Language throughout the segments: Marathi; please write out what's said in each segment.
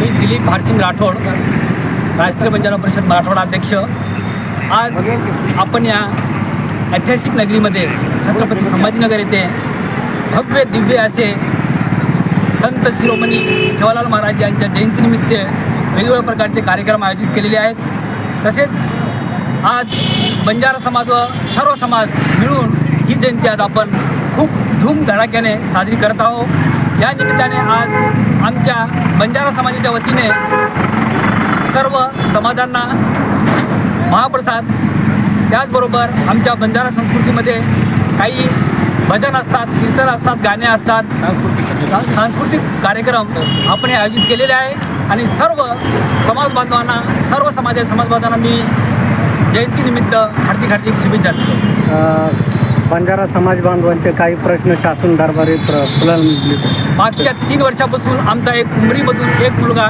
मी दिलीप भारसिंग राठोड राष्ट्रीय बंजारा परिषद मराठवाडा अध्यक्ष आज आपण या ऐतिहासिक नगरीमध्ये छत्रपती संभाजीनगर येथे भव्य दिव्य असे संत शिरोमणी सेवालाल महाराज यांच्या जयंतीनिमित्त वेगवेगळ्या प्रकारचे कार्यक्रम आयोजित केलेले आहेत. तसेच आज बंजारा समाज व सर्व समाज मिळून ही जयंती आज आपण खूप धूमधडाक्याने साजरी करत आहोत. या निमित्ताने आज आमच्या बंजारा समाजाच्या वतीने सर्व समाजांना महाप्रसाद त्याचबरोबर आमच्या बंजारा संस्कृतीमध्ये काही भजन असतात कीर्तन असतात गाणे असतात. सा- सांस्कृतिक कार्यक्रम आपण हे आयोजित केलेले आहे. आणि सर्व समाज बांधवांना सर्व समाजाच्या समाज बांधवांना मी जयंतीनिमित्त हार्दिक हार्दिक शुभेच्छा देतो. बंजारा समाज बांधवांचे काही प्रश्न शासन दरबारी मागच्या तीन वर्षापासून आमचा एक उमरीमधून एक मुलगा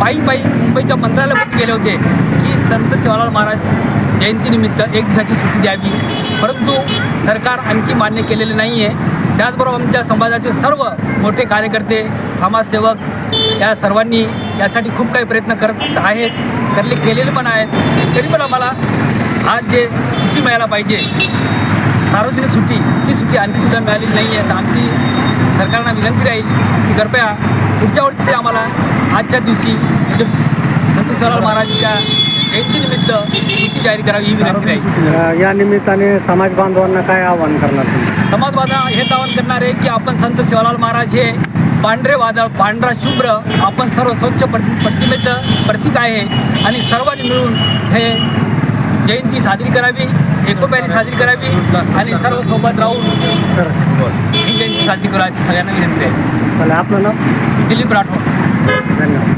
पायी पायी मुंबईच्या मंत्रालयामध्ये गेले होते की संत शिवालाल महाराज जयंतीनिमित्त एक दिवसाची सुट्टी द्यावी. परंतु सरकार आणखी मान्य केलेले नाही आहे त्याचबरोबर आमच्या समाजाचे सर्व मोठे कार्यकर्ते समाजसेवक या सर्वांनी यासाठी खूप काही प्रयत्न करत आहेत. करले केलेले पण आहेत. तरी पण आम्हाला आज जे सुट्टी मिळायला पाहिजे सार्वजनिक सुट्टी ती सुट्टी आणखीसुद्धा मिळालेली नाही आहे तर आमची सरकारला विनंती राहील की कृपया पुढच्या वर्षी ते आम्हाला आजच्या दिवशी म्हणजे शिवालाल महाराजांच्या जयंतीनिमित्त सुट्टी जाहीर करावी ही विनंती अ, या निमित्ताने समाज बांधवांना काय आवाहन करणार समाज बांधव हेच आवाहन करणार आहे की आपण संत शिवालाल महाराज हे पांढरे वादळ पांढरा शुभ्र आपण सर्व स्वच्छ प्रति प्रतिमेचं प्रतीक आहे आणि सर्वांनी मिळून हे जयंती साजरी करावी एकोप्याने साजरी करावी आणि सर्व सोबत राहून ही जयंती साजरी करू अशी सगळ्यांना विनंती आहे. आपलं नाव? दिलीप राठोड. धन्यवाद.